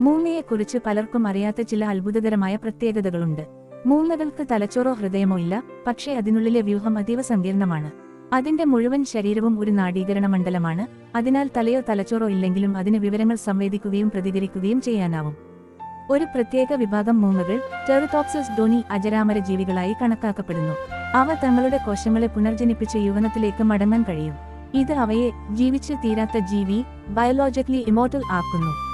മൂങ്ങയെക്കുറിച്ച് പലർക്കും അറിയാത്ത ചില അത്ഭുതകരമായ പ്രത്യേകതകളുണ്ട്. മൂങ്ങകൾക്ക് തലച്ചോറോ ഹൃദയമോ ഇല്ല പക്ഷേ അതിനുള്ളിലെ വ്യൂഹം അതീവ സങ്കീർണമാണ്. അതിന്റെ മുഴുവൻ ശരീരവും ഒരു നാഡീകരണ മണ്ഡലമാണ് അതിനാൽ തലയോ തലച്ചോറോ ഇല്ലെങ്കിലും അതിന് വിവരങ്ങൾ സംവേദിക്കുകയും പ്രതികരിക്കുകയും ചെയ്യാനാവും. ഒരു പ്രത്യേക വിഭാഗം മൂങ്ങകൾ ടെറിതോപ്സസ് ഡോനി അജരാമര ജീവികളായി കണക്കാക്കപ്പെടുന്നു. അവ തങ്ങളുടെ കോശങ്ങളെ പുനർജനിപ്പിച്ച് യൗവനത്തിലേക്ക് മടങ്ങാൻ കഴിയും. ഇത് അവയെ ജീവിച്ച് തീരാത്ത ജീവി ബയോളജിക്കലി ഇമോർട്ടൽ ആക്കുന്നു.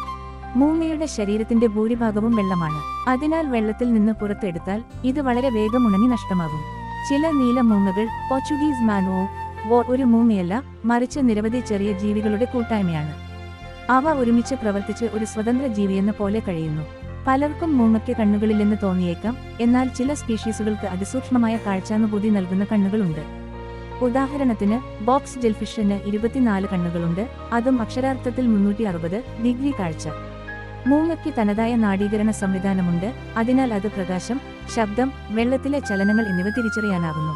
മൂങ്ങയുടെ ശരീരത്തിന്റെ ഭൂരിഭാഗവും വെള്ളമാണ്. അതിനാൽ വെള്ളത്തിൽ നിന്ന് പുറത്തെടുത്താൽ ഇത് വളരെ വേഗം ഉണങ്ങി നഷ്ടമാകും. ചില നീല മൂങ്ങകൾ പോർച്ചുഗീസ് മാനോ വോ ഒരു മൂങ്ങയല്ല മറിച്ച് നിരവധി ചെറിയ ജീവികളുടെ കൂട്ടായ്മയാണ്. അവ ഒരുമിച്ച് പ്രവർത്തിച്ച് ഒരു സ്വതന്ത്ര ജീവിയെന്ന പോലെ കഴിയുന്നു. പലർക്കും മൂങ്ങയ്ക്ക് കണ്ണുകളില്ലെന്ന് തോന്നിയേക്കാം എന്നാൽ ചില സ്പീഷീസുകൾക്ക് അതിസൂക്ഷ്മമായ കാഴ്ചാനുഭൂതി നൽകുന്ന കണ്ണുകളുണ്ട്. ഉദാഹരണത്തിന് ബോക്സ് ജെൽഫിഷിന് ഇരുപത്തിനാല് കണ്ണുകളുണ്ട് അതും അക്ഷരാർത്ഥത്തിൽ മുന്നൂറ്റി അറുപത് ഡിഗ്രി കാഴ്ച. മൂങ്ങയ്ക്ക് തനതായ നാഡീകരണ സംവിധാനമുണ്ട്. അതിനാൽ അത് പ്രകാശം ശബ്ദം വെള്ളത്തിലെ ചലനങ്ങൾ എന്നിവ തിരിച്ചറിയാനാകുന്നു.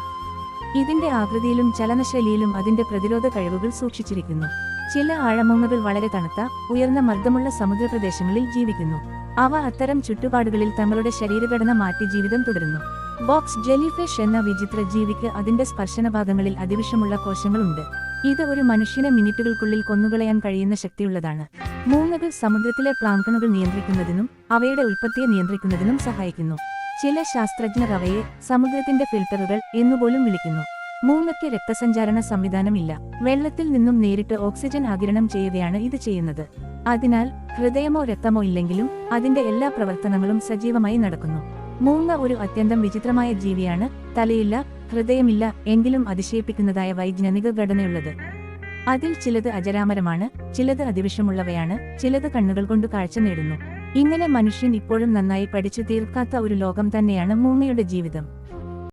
ഇതിന്റെ ആകൃതിയിലും ചലനശൈലിയിലും അതിന്റെ പ്രതിരോധ കഴിവുകൾ സൂക്ഷിച്ചിരിക്കുന്നു. ചില ആഴമൂങ്ങകൾ വളരെ തണുത്ത ഉയർന്ന മർദ്ദമുള്ള സമുദ്രപ്രദേശങ്ങളിൽ ജീവിക്കുന്നു. അവ അത്തരം ചുറ്റുപാടുകളിൽ തങ്ങളുടെ ശരീരഘടന മാറ്റി ജീവിതം തുടരുന്നു. ബോക്സ് ജെലിഫിഷ് എന്ന വിചിത്ര ജീവിക്ക് അതിന്റെ സ്പർശനഭാഗങ്ങളിൽ അതിവിഷമുള്ള കോശങ്ങളുണ്ട്. ഇത് ഒരു മനുഷ്യനെ മിനിറ്റുകൾക്കുള്ളിൽ കൊന്നുകളയാൻ കഴിയുന്ന ശക്തിയുള്ളതാണ്. മൂങ്ങകൾ സമുദ്രത്തിലെ പ്ലാങ്കണുകൾ നിയന്ത്രിക്കുന്നതിനും അവയുടെ ഉൽപ്പത്തിയെ നിയന്ത്രിക്കുന്നതിനും സഹായിക്കുന്നു. ചില ശാസ്ത്രജ്ഞർ അവയെ സമുദ്രത്തിന്റെ ഫിൽട്ടറുകൾ എന്നുപോലും വിളിക്കുന്നു. മൂങ്ങയ്ക്ക് രക്തസഞ്ചാരണ സംവിധാനമില്ല. വെള്ളത്തിൽ നിന്നും നേരിട്ട് ഓക്സിജൻ ആകിരണം ചെയ്യുകയാണ് ഇത് ചെയ്യുന്നത്. അതിനാൽ ഹൃദയമോ രക്തമോ ഇല്ലെങ്കിലും അതിന്റെ എല്ലാ പ്രവർത്തനങ്ങളും സജീവമായി നടക്കുന്നു. മൂങ്ങ ഒരു അത്യന്തം വിചിത്രമായ ജീവിയാണ്. തലയില്ല ഹൃദയമില്ല എങ്കിലും അതിശയിപ്പിക്കുന്നതായ വൈജ്ഞാനിക ഘടനയുള്ളത്. അതിൽ ചിലത് അജരാമരമാണ് ചിലത് അതിവിഷമുള്ളവയാണ് ചിലത് കണ്ണുകൾ കൊണ്ട് കാഴ്ച നേടുന്നു. ഇങ്ങനെ മനുഷ്യൻ ഇപ്പോഴും നന്നായി പഠിച്ചു തീർക്കാത്ത ഒരു ലോകം തന്നെയാണ് മൂങ്ങയുടെ ജീവിതം.